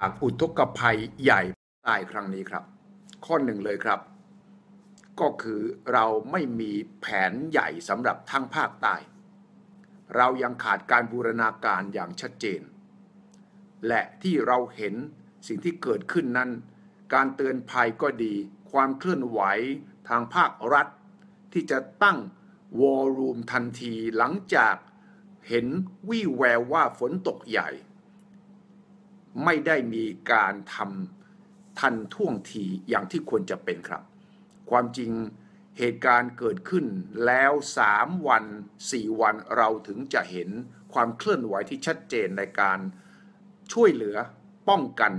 จากอุทกภัยใหญ่ใต้ครั้งนี้ครับ ข้อหนึ่งเลยครับ ก็คือเราไม่มีแผนใหญ่สำหรับทั้งภาคใต้ เรายังขาดการบูรณาการอย่างชัดเจน และที่เราเห็นสิ่งที่เกิดขึ้นนั้น การเตือนภัยก็ดี ความเคลื่อนไหวทางภาครัฐ ที่จะตั้งวอลลุ่มทันทีหลังจากเห็นวี่แววว่าฝนตกใหญ่ ไม่ได้มีการทำทันท่วงทีอย่างที่ควรจะเป็นครับ ความจริงเหตุการณ์เกิดขึ้นแล้วสามวันสี่วันเราถึงจะเห็นความเคลื่อนไหวที่ชัดเจนในการช่วยเหลือป้องกัน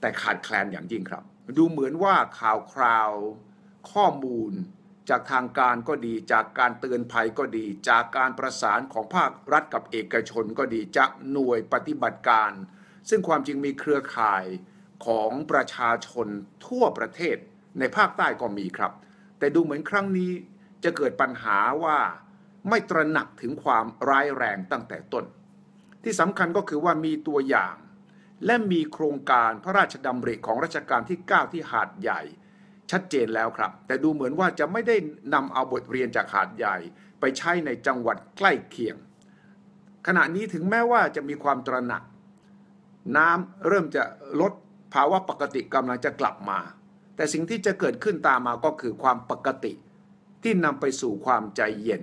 แต่ขาดแคลนอย่างยิ่งครับ ดูเหมือนว่าข่าวคราวข้อมูล จากทางการก็ดี จากการเตือนภัยก็ดี จากการประสานของภาครัฐกับเอกชนก็ดีจากหน่วยปฏิบัติการ ซึ่งความจริงมีเครือข่ายของประชาชนทั่วประเทศในภาคใต้ก็มีครับ แต่ดูเหมือนครั้งนี้จะเกิดปัญหาว่าไม่ตระหนักถึงความร้ายแรงตั้งแต่ต้น ที่สำคัญก็คือว่ามีตัวอย่าง และมีโครงการพระราชดำริของรัชกาลที่ 9 ที่หาดใหญ่ ชัดเจนแล้วครับ แต่ดูเหมือนว่าจะไม่ได้นำเอาบทเรียนจากหาดใหญ่ ไปใช้ในจังหวัดใกล้เคียง ขณะนี้ถึงแม้ว่าจะมีความตระหนัก น้ำเริ่มจะลดภาวะปกติกำลังจะกลับมา แต่สิ่งที่จะเกิดขึ้นตามมาก็คือความปกติ ที่นำไปสู่ความใจเย็น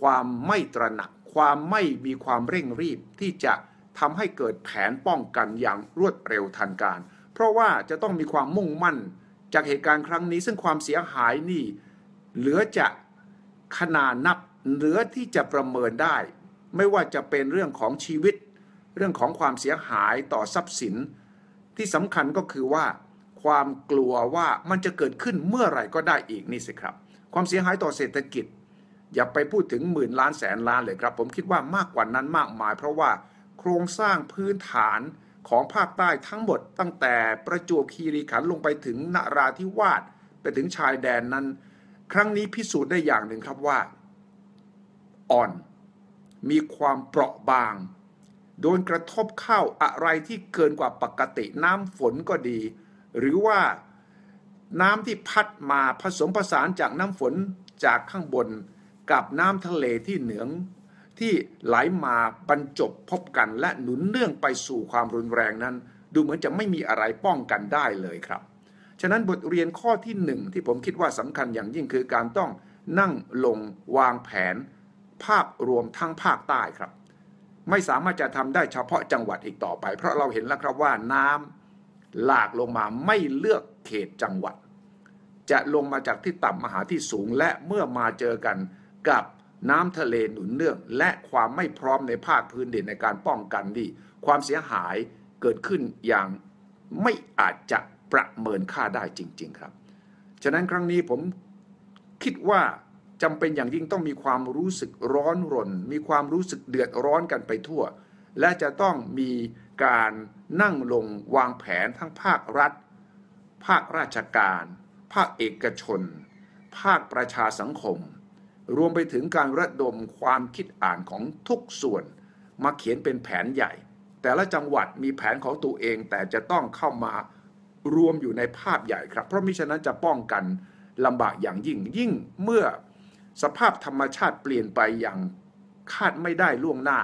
ความไม่ตระหนัก ความไม่มีความเร่งรีบที่จะทำให้เกิดแผนป้องกันอย่างรวดเร็วทันการ เพราะว่าจะต้องมีความมุ่งมั่น จากเหตุการณ์ครั้งนี้ ซึ่งความเสียหายนี่ เหลือจะขนานับเหลือที่จะประเมินได้ ไม่ว่าจะเป็นเรื่องของชีวิต เรื่องของความเสียหายต่อทรัพย์สิน ที่สำคัญก็คือว่า ความกลัวว่ามันจะเกิดขึ้นเมื่อไหร่ก็ได้อีกนี่สิครับ ความเสียหายต่อเศรษฐกิจ อย่าไปพูดถึงหมื่นล้านแสนล้านเลยครับ ผมคิดว่ามากกว่านั้นมากมาย เพราะว่าโครงสร้างพื้นฐาน ของภาคใต้ทั้งหมดตั้งแต่ประจวบคีรีขันธ์ลงไปถึงนราธิวาสไปถึงชายแดนนั้น ครั้งนี้พิสูจน์ได้อย่างหนึ่งครับว่า อ่อน มีความเปราะบาง โดนกระทบเข้าอะไรที่เกินกว่าปกติน้ำฝนก็ดี หรือว่าน้ำที่พัดมาผสมผสานจากน้ำฝนจากข้างบน กับน้ำทะเลที่เหนือง ที่ไหลมาบรรจบพบกันและหนุนเนื่องไปสู่ความรุนแรงนั้น ดูเหมือนจะไม่มีอะไรป้องกันได้เลยครับ ฉะนั้นบทเรียนข้อที่หนึ่งที่ผมคิดว่าสำคัญอย่างยิ่งคือการต้องนั่งลงวางแผน ภาพรวมทั้งภาคใต้ครับ ไม่สามารถจะทำได้เฉพาะจังหวัดอีกต่อไป เพราะเราเห็นแล้วครับว่าน้ำหลากลงมาไม่เลือกเขตจังหวัด จะลงมาจากที่ต่ำมาหาที่สูงและเมื่อมาเจอกันกับ น้ำทะเลหนุนเนื่อง และความไม่พร้อมในภาคพื้นดินในการป้องกันนี่ความเสียหายเกิดขึ้นอย่างไม่อาจจะประเมินค่าได้จริง ๆ ครับ ฉะนั้นครั้งนี้ผมคิดว่าจำเป็นอย่างยิ่งต้องมีความรู้สึกร้อนรน มีความรู้สึกเดือดร้อนกันไปทั่ว และจะต้องมีการนั่งลงวางแผนทั้งภาครัฐ ภาคราชการ ภาคเอกชน ภาคประชาสังคม รวมไปถึงการระดมความคิดอ่านของทุกส่วน มาเขียนเป็นแผนใหญ่ แต่ละจังหวัดมีแผนของตัวเองแต่จะต้องเข้ามารวมอยู่ในภาพใหญ่ครับ เพราะมิฉะนั้นจะป้องกันลำบากอย่างยิ่งยิ่งเมื่อสภาพธรรมชาติเปลี่ยนไปอย่างคาดไม่ได้ล่วงหน้า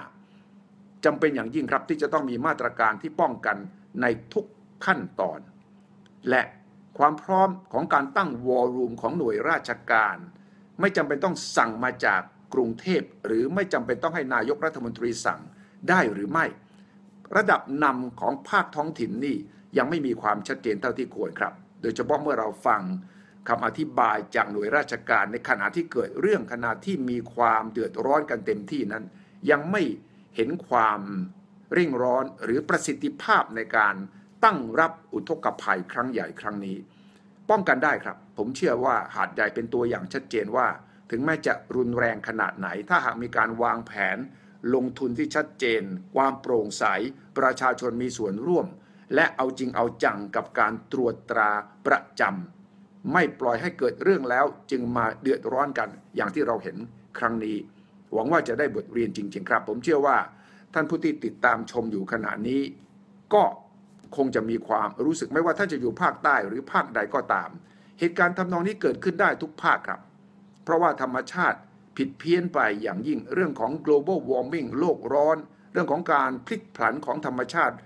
จำเป็นอย่างยิ่งครับที่จะต้องมีมาตรการที่ป้องกันในทุกขั้นตอน และความพร้อมของการตั้งวอลลุ่มของหน่วยราชการ ไม่จำเป็นต้องสั่งมาจากกรุงเทพ หรือไม่จำเป็นต้องให้นายกรัฐมนตรีสั่งได้หรือไม่ ระดับนำของภาคท้องถิ่นนี่ยังไม่มีความชัดเจนเท่าที่ควรครับ โดยเฉพาะเมื่อเราฟังคำอธิบายจากหน่วยราชการในขณะที่เกิดเรื่องขณะที่มีความเดือดร้อนกันเต็มที่นั้น ยังไม่เห็นความเร่งร้อนหรือประสิทธิภาพในการตั้งรับอุทกภัยครั้งใหญ่ครั้งนี้ ป้องกันได้ครับ ผมเชื่อว่าหาดใหญ่เป็นตัวอย่างชัดเจนว่า ถึงแม้จะรุนแรงขนาดไหน ถ้าหากมีการวางแผน ลงทุนที่ชัดเจน ความโปร่งใส ประชาชนมีส่วนร่วม และเอาจริงเอาจังกับการตรวจตราประจำไม่ปล่อยให้เกิดเรื่องแล้วจึงมาเดือดร้อนกัน อย่างที่เราเห็นครั้งนี้ หวังว่าจะได้บทเรียนจริง ๆ ครับ ผมเชื่อว่า ท่านผู้ที่ติดตามชมอยู่ขณะนี้ ก็คงจะมีความรู้สึกไม่ว่าท่านจะอยู่ภาคใต้หรือภาคใดก็ตาม เหตุการณ์ทำนองนี้เกิดขึ้นได้ทุกภาคครับ เพราะว่าธรรมชาติผิดเพี้ยนไปอย่างยิ่งเรื่องของ global warming โลกร้อน เรื่องของการพลิกผันของธรรมชาติ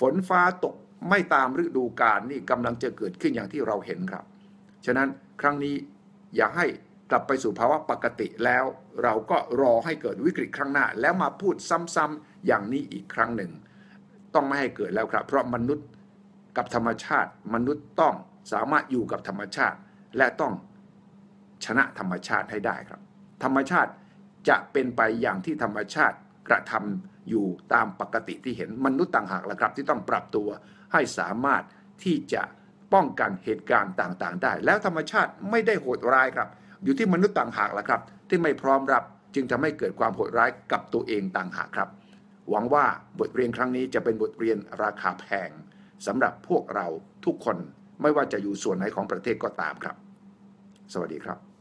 ฝนฟ้าตกไม่ตามฤดูกาลนี่กำลังจะเกิดขึ้นอย่างที่เราเห็นครับ ฉะนั้นครั้งนี้อย่าให้กลับไปสู่ภาวะปกติแล้ว เราก็รอให้เกิดวิกฤตครั้งหน้า แล้วมาพูดซ้ำๆอย่างนี้อีกครั้งหนึ่ง ต้องไม่ให้เกิดแล้วครับ เพราะมนุษย์กับธรรมชาติมนุษย์ต้อง สามารถอยู่กับธรรมชาติ และต้องชนะธรรมชาติให้ได้ครับ ธรรมชาติจะเป็นไปอย่างที่ธรรมชาติกระทำอยู่ตามปกติที่เห็นมนุษย์ต่างหากละครับ ที่ต้องปรับตัวให้สามารถที่จะป้องกันเหตุการณ์ต่างๆ ได้ แล้วธรรมชาติไม่ได้โหดร้ายครับ อยู่ที่มนุษย์ต่างหากละครับ ที่ไม่พร้อมรับจึงทำให้เกิดความโหดร้ายกับตัวเองต่างหากครับ หวังว่าบทเรียนครั้งนี้จะเป็นบทเรียนราคาแพงสำหรับพวกเราทุกคน ไม่ว่าจะอยู่ส่วนไหนของประเทศก็ตามครับ สวัสดีครับ